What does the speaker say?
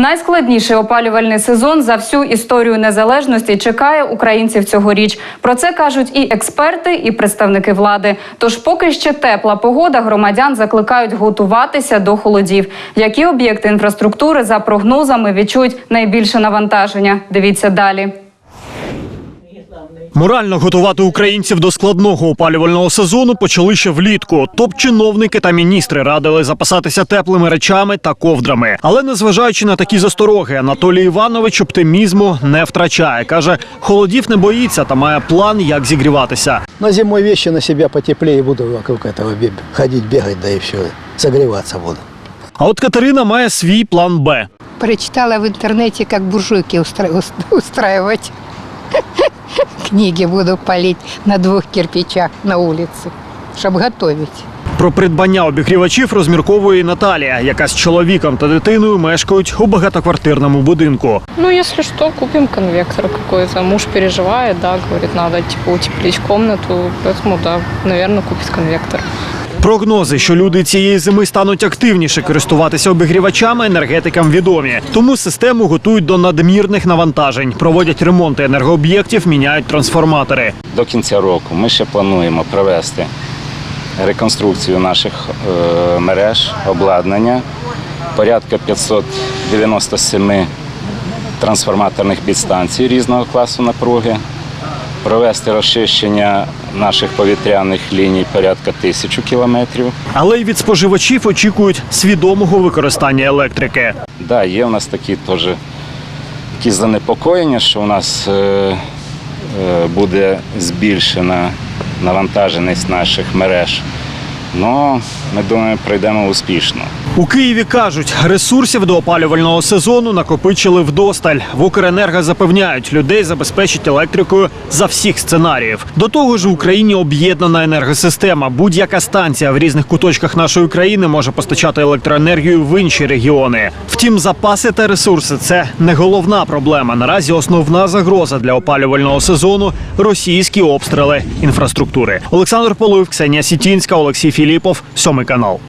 Найскладніший опалювальний сезон за всю історію незалежності чекає українців цьогоріч. Про це кажуть і експерти, і представники влади. Тож, поки ще тепла погода, громадян закликають готуватися до холодів. Які об'єкти інфраструктури за прогнозами відчують найбільше навантаження? Дивіться далі. Морально готувати українців до складного опалювального сезону почали ще влітку. Топ-чиновники та міністри радили запасатися теплими речами та ковдрами. Але незважаючи на такі застороги, Анатолій Іванович оптимізму не втрачає. каже, холодів не боїться та має план, як зігріватися. На зимой вещи на себя потеплее и буду вокруг этого бе- ходить, бегать, да и все. Согреваться буду. А от Катерина має свій план Б. Прочитала в интернете, как буржуйки устра- устраивать. Книги буду палить на двух кирпичах на улице, щоб готовить. Про придбання обігрівачів розмірковує і Наталія, яка з чоловіком та дитиною мешкають у багатоквартирному будинку. Ну, якщо що, купимо конвектор какой-то. Муж переживає, да, говорить, треба типу, утеплити комнату, тому, да, мабуть, купит конвектор. Прогнози, що люди цієї зими стануть активніше користуватися обігрівачами, енергетикам відомі. Тому систему готують до надмірних навантажень, проводять ремонти енергооб'єктів, міняють трансформатори. До кінця року ми ще плануємо провести реконструкцію наших е, мереж, обладнання, порядка 597 трансформаторних підстанцій різного класу напруги, провести розчищення наших повітряних ліній порядка тисячу кілометрів. Але й від споживачів очікують свідомого використання електрики. Да, є в нас такі теж якісь занепокоєння, що у нас е, е, буде збільшена навантаженість наших мереж. Ну, ми думаємо, пройдемо успішно. У Києві кажуть, ресурсів до опалювального сезону накопичили вдосталь. В Укренерго запевняють, людей забезпечить електрикою за всіх сценаріїв. До того ж, в Україні об'єднана енергосистема. Будь-яка станція в різних куточках нашої країни може постачати електроенергію в інші регіони. Втім, запаси та ресурси це не головна проблема. Наразі основна загроза для опалювального сезону російські обстріли інфраструктури. Олександр Полуєв, Ксенія Сітінська, Олексій Філіпов, сьомий канал.